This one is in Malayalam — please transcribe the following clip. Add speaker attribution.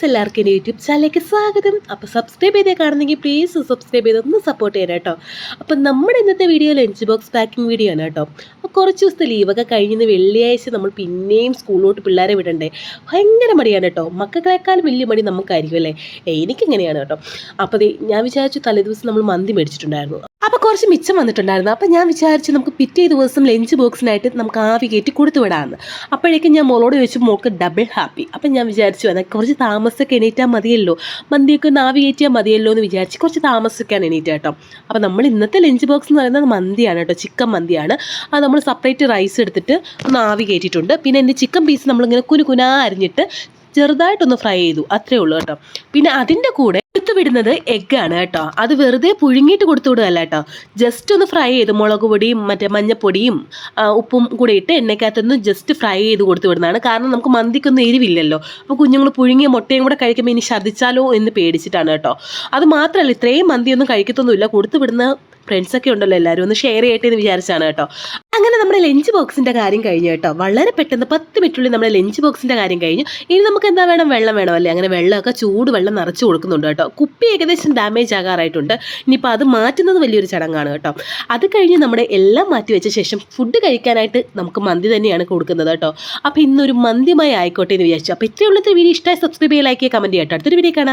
Speaker 1: ഗൈസ് എല്ലാവർക്കും എന്റെ യൂട്യൂബ് ചാനലിലേക്ക് സ്വാഗതം. അപ്പോൾ സബ്സ്ക്രൈബ് ചെയ്തേ കാണുന്നെങ്കിൽ പ്ലീസ് സബ്സ്ക്രൈബ് ചെയ്ത് ഒന്ന് സപ്പോർട്ട് ചെയ്യണം കേട്ടോ. അപ്പം നമ്മുടെ ഇന്നത്തെ video lunch box packing video ആണ് കേട്ടോ. കുറച്ച് ദിവസത്തെ ലീവൊക്കെ കഴിഞ്ഞ് വെള്ളിയാഴ്ച നമ്മൾ പിന്നെയും സ്കൂളിലോട്ട് പിള്ളേരെ വിടണ്ടേ. ഭയങ്കര മടിയാണ് കേട്ടോ. മക്കളെക്കാളും വലിയ മടി നമുക്കായിരിക്കും അല്ലേ? എനിക്കിങ്ങനെയാണ് കേട്ടോ. അപ്പോൾ ഞാൻ വിചാരിച്ചു തലേദിവസം നമ്മൾ മന്തി മേടിച്ചിട്ടുണ്ടായിരുന്നു. അപ്പോൾ കുറച്ച് മിച്ചം വന്നിട്ടുണ്ടായിരുന്നു. അപ്പോൾ ഞാൻ വിചാരിച്ചു നമുക്ക് പിറ്റേ ദിവസം ലഞ്ച് ബോക്സിനായിട്ട് നമുക്ക് ആവി കയറ്റി കൊടുത്തു വിടാമെന്ന് അപ്പോഴേക്കും ഞാൻ മോളോട് ചോദിച്ചു മോൾക്ക് ഡബിൾ ഹാപ്പി അപ്പം ഞാൻ വിചാരിച്ചു എന്നാൽ കുറച്ച് താമസമൊക്കെ എണീറ്റാൽ മതിയല്ലോ. മന്തിയൊക്കെ ഒന്ന് ആവി കയറ്റിയാൽ മതിയല്ലോ എന്ന് വിചാരിച്ച് കുറച്ച് താമസിക്കാൻ എണീറ്റ് കേട്ടോ അപ്പോൾ നമ്മൾ ഇന്നത്തെ ലഞ്ച് ബോക്സ് എന്ന് പറയുന്നത് മന്തിയാണ് കേട്ടോ ചിക്കൻ മന്തിയാണ്. അത് നമ്മൾ സെപ്പറേറ്റ് റൈസ് എടുത്തിട്ട് ഒന്ന് ആവി കയറ്റിയിട്ടുണ്ട്. പിന്നെ എന്റെ ചിക്കൻ പീസ് നമ്മളിങ്ങനെ കുനു കുനാ അരിഞ്ഞിട്ട് ചെറുതായിട്ടൊന്ന് ഫ്രൈ ചെയ്തു. അത്രേ ഉള്ളൂ കേട്ടോ. പിന്നെ അതിന്റെ കൂടെ വിടുന്നത് ആണ് കേട്ടോ. അത് വെറുതെ പുഴുങ്ങിയിട്ട് കൊടുത്തു വിടുകയല്ല കേട്ടോ. ജസ്റ്റ് ഒന്ന് ഫ്രൈ ചെയ്ത് മുളക് പൊടിയും മറ്റേ മഞ്ഞപ്പൊടിയും ഉപ്പും കൂടെ ഇട്ട് എണ്ണയ്ക്കകത്തൊന്ന് ജസ്റ്റ് ഫ്രൈ ചെയ്ത് കൊടുത്തു വിടുന്നതാണ്. കാരണം നമുക്ക് മന്തിക്കൊന്നും എരിവില്ലല്ലോ. അപ്പോൾ കുഞ്ഞുങ്ങൾ പുഴുങ്ങിയ മുട്ടയും കൂടെ കഴിക്കുമ്പോൾ ഇനി ഛർദ്ദിച്ചാലോ എന്ന് പേടിച്ചിട്ടാണ് കേട്ടോ. അത് മാത്രമല്ല ഇത്രയും മന്തിയൊന്നും കഴിക്കത്തൊന്നുമില്ല. കൊടുത്തു വിടുന്ന ഫ്രണ്ട്സൊക്കെ ഉണ്ടല്ലോ എല്ലാവരും. ഒന്ന് ഷെയർ ചെയ്യട്ടെ എന്ന് വിചാരിച്ചാണ് കേട്ടോ. അങ്ങനെ നമ്മുടെ ലഞ്ച് ബോക്സിന്റെ കാര്യം കഴിഞ്ഞു കേട്ടോ. വളരെ പെട്ടെന്ന് പത്ത് മിനിറ്റുള്ളിൽ നമ്മുടെ ലഞ്ച് ബോക്സിന്റെ കാര്യം കഴിഞ്ഞു. ഇനി നമുക്ക് എന്താ വേണം? വെള്ളം വേണം അല്ലേ? അങ്ങനെ വെള്ളമൊക്കെ ചൂട് വെള്ളം നിറച്ച് കൊടുക്കുന്നുണ്ട് കേട്ടോ. കുപ്പി ഏകദേശം ഡാമേജ് ആകാറായിട്ടുണ്ട്. ഇനിയിപ്പോൾ അത് മാറ്റുന്നത് വലിയൊരു ചടങ്ങാണ് കേട്ടോ. അത് കഴിഞ്ഞ് നമ്മുടെ എല്ലാം മാറ്റി വെച്ച ശേഷം ഫുഡ് കഴിക്കാനായിട്ട് നമുക്ക് മന്തി തന്നെയാണ് കൊടുക്കുന്നത് കേട്ടോ. അപ്പോൾ ഇന്നൊരു മന്തിമായി ആയിക്കോട്ടെ എന്ന് വിചാരിച്ചു. അപ്പോൾ ഇത്രയുള്ള വീഡിയോ ഇഷ്ടമായി സബ്സ്ക്രൈബ് ചെയ്യുക ലൈക്ക് ചെയ്യുക കമന്റ് ചെയ്യട്ടോ അടുത്തൊരു വീഡിയോ കാണാം.